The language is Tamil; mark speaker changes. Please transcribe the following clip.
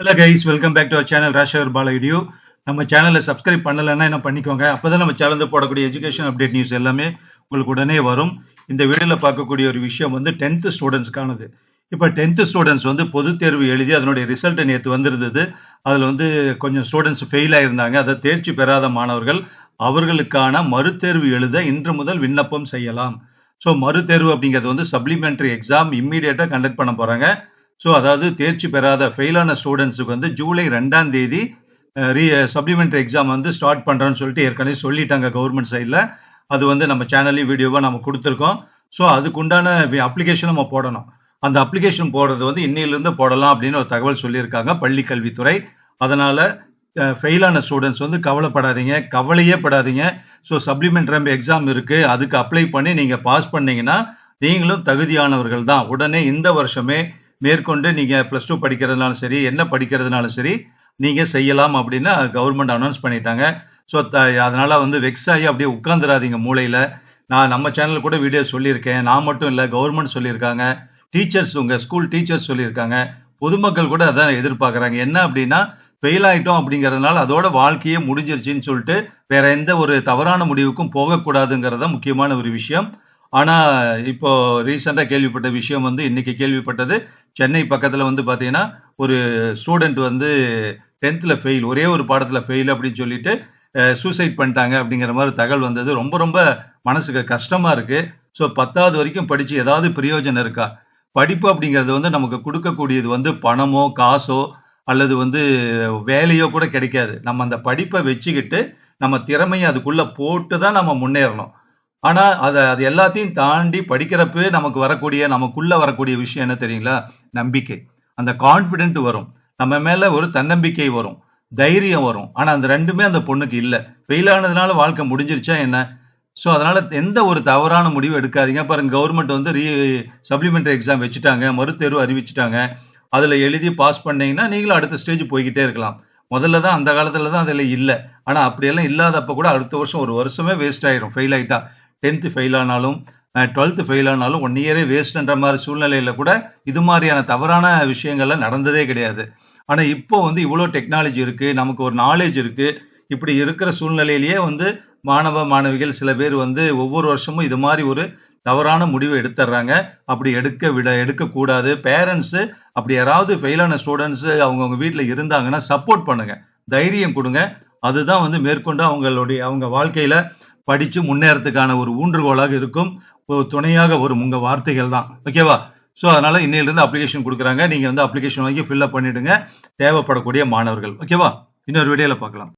Speaker 1: Hello guys welcome back to our channel ராஷவர் பால வீடியோ நம்ம சேனலை சப்ஸ்கிரைப் பண்ணலைன்னா என்ன பண்ணிக்கோங்க? அப்பதான் நம்ம சேனலில் போடக்கூடிய எஜுகேஷன் அப்டேட் நியூஸ் எல்லாமே உங்களுக்கு உடனே வரும். இந்த வீடியோவில் பார்க்கக்கூடிய ஒரு விஷயம் வந்து டென்த்து ஸ்டூடெண்ட்ஸ்க்கானது இப்போ டென்த்து ஸ்டூடெண்ட்ஸ் வந்து பொதுத் தேர்வு எழுதி அதனுடைய ரிசல்ட் நேற்று வந்திருந்தது. அதில் வந்து கொஞ்சம் ஸ்டூடெண்ட்ஸ் ஃபெயில் ஆகியிருந்தாங்க அதை தேர்ச்சி பெறாத மாணவர்கள் அவர்களுக்கான மறுதேர்வு எழுத இன்று முதல் விண்ணப்பம் செய்யலாம். ஸோ மறுதேர்வு அப்படிங்கிறது வந்து சப்ளிமெண்ட்ரி எக்ஸாம் இம்மீடியட்டாக கண்டக்ட் பண்ண போகிறாங்க ஸோ அதாவது தேர்ச்சி பெறாத ஃபெயிலான ஸ்டூடெண்ட்ஸுக்கு வந்து ஜூலை ரெண்டாம் தேதி ரீ சப்ளிமெண்ட்ரி எக்ஸாம் வந்து ஸ்டார்ட் பண்ணுறோன்னு சொல்லிட்டு ஏற்கனவே சொல்லிட்டாங்க கவர்மெண்ட் சைடில் அது வந்து நம்ம சேனல்லையும் வீடியோவாக நம்ம கொடுத்துருக்கோம். ஸோ அதுக்குண்டான அப்ளிகேஷன் நம்ம போடணும். அந்த அப்ளிகேஷன் போடுறது வந்து இன்னிலிருந்து போடலாம் அப்படின்னு ஒரு தகவல் சொல்லியிருக்காங்க பள்ளி கல்வித்துறை. அதனால் ஃபெயிலான ஸ்டூடெண்ட்ஸ் வந்து கவலைப்படாதீங்க. கவலையே படாதீங்க. ஸோ சப்ளிமெண்டரி எக்ஸாம் இருக்குது அதுக்கு அப்ளை பண்ணி நீங்கள் பாஸ் பண்ணீங்கன்னா நீங்களும் தகுதியானவர்கள் தான். உடனே இந்த வருஷமே மேற்கொண்டு நீங்கள் ப்ளஸ் டூ படிக்கிறதுனாலும் சரி என்ன படிக்கிறதுனாலும் சரி நீங்கள் செய்யலாம் அப்படின்னு கவர்மெண்ட் அனௌன்ஸ் பண்ணிட்டாங்க. ஸோ த அதனால் வந்து வெக்ஸ் ஆகி அப்படியே உட்காந்துடாதீங்க மூளையில். நான் நம்ம சேனல் கூட வீடியோ சொல்லியிருக்கேன். நான் மட்டும் இல்லை கவர்மெண்ட் சொல்லியிருக்காங்க. டீச்சர்ஸ் உங்கள் ஸ்கூல் டீச்சர்ஸ் சொல்லியிருக்காங்க. பொதுமக்கள் கூட அதான் எதிர்பார்க்குறாங்க. என்ன அப்படின்னா ஃபெயில் ஆகிட்டோம் அப்படிங்கிறதுனால அதோட வாழ்க்கையே முடிஞ்சிருச்சுன்னு சொல்லிட்டு வேற எந்த ஒரு தவறான முடிவுக்கும் போகக்கூடாதுங்கிறத முக்கியமான ஒரு விஷயம். ஆனால் இப்போ ரீசெண்டாக கேள்விப்பட்ட விஷயம் வந்து இன்னைக்கு கேள்விப்பட்டது சென்னை பக்கத்தில் வந்து பார்த்தீங்கன்னா ஒரு ஸ்டூடெண்ட் வந்து டென்த்தில் ஃபெயில் ஒரே ஒரு பாடத்தில் ஃபெயில் அப்படின்னு சொல்லிட்டு சூசைட் பண்ணிட்டாங்க அப்படிங்கிற மாதிரி தகவல் வந்தது. ரொம்ப ரொம்ப மனசுக்கு கஷ்டமாக இருக்குது ஸோ பத்தாவது வரைக்கும் படித்து ஏதாவது பிரயோஜனம் இருக்கா? படிப்பு அப்படிங்கிறது வந்து நமக்கு கொடுக்கக்கூடியது வந்து பணமோ காசோ அல்லது வந்து வேலையோ கூட கிடைக்காது. நம்ம அந்த படிப்பை வச்சுக்கிட்டு நம்ம திறமையை அதுக்குள்ளே போட்டு தான் நம்ம முன்னேறணும். ஆனால் அதை அது எல்லாத்தையும் தாண்டி படிக்கிறப்பவே நமக்கு வரக்கூடிய நமக்குள்ள வரக்கூடிய விஷயம் என்ன தெரியுங்களா? நம்பிக்கை. அந்த கான்ஃபிடென்ட் வரும். நம்ம மேல ஒரு தன்னம்பிக்கை வரும். தைரியம் வரும். ஆனா அந்த ரெண்டுமே அந்த பொண்ணுக்கு இல்லை. ஃபெயில் ஆனதுனால வாழ்க்கை முடிஞ்சிருச்சா என்ன? ஸோ அதனால எந்த ஒரு தவறான முடிவு எடுக்காதீங்க. பாருங்க கவர்மெண்ட் வந்து ரீ சப்ளிமெண்ட்ரி எக்ஸாம் வச்சுட்டாங்க. மறுதேர்வு அறிவிச்சிட்டாங்க. அதில் எழுதி பாஸ் பண்ணீங்கன்னா நீங்களும் அடுத்த ஸ்டேஜ் போய்கிட்டே இருக்கலாம். முதல்ல தான் அந்த காலத்தில் தான் அதில் இல்லை. ஆனால் அப்படியெல்லாம் இல்லாதப்ப கூட அடுத்த வருஷம் ஒரு வருஷமே வேஸ்ட் ஆயிரும். ஃபெயில் ஆகிட்டா டென்த்து ஃபெயில் ஆனாலும் டுவெல்த்து ஃபெயில் ஆனாலும் ஒன் இயரே வேஸ்ட்ன்ற மாதிரி சூழ்நிலையில் கூட இது மாதிரியான தவறான விஷயங்கள்லாம் நடந்ததே கிடையாது. ஆனால் இப்போ வந்து இவ்வளோ டெக்னாலஜி இருக்குது நமக்கு ஒரு நாலேஜ் இருக்குது இப்படி இருக்கிற சூழ்நிலையிலேயே வந்து மாணவ மாணவிகள் சில பேர் வந்து ஒவ்வொரு வருஷமும் இது மாதிரி ஒரு தவறான முடிவை எடுத்துடுறாங்க அப்படி எடுக்க விட எடுக்கக்கூடாது. பேரண்ட்ஸு அப்படி யாராவது ஃபெயிலான ஸ்டூடெண்ட்ஸு அவங்கவுங்க வீட்டில் இருந்தாங்கன்னா சப்போர்ட் பண்ணுங்கள் தைரியம் கொடுங்க. அதுதான் வந்து மேற்கொண்டு அவங்களுடைய அவங்க வாழ்க்கையில் படித்து முன்னேறதுக்கான ஒரு ஊன்றுகோலாக இருக்கும். துணையாக வரும் உங்கள் வார்த்தைகள் தான். ஓகேவா ஸோ அதனால் இன்னையிலிருந்து அப்ளிகேஷன் கொடுக்குறாங்க. நீங்கள் வந்து அப்ளிகேஷன் வாங்கி ஃபில்அப் பண்ணிவிடுங்க தேவைப்படக்கூடிய மாணவர்கள். ஓகேவா இன்னொரு வீடியோவில் பார்க்கலாம்.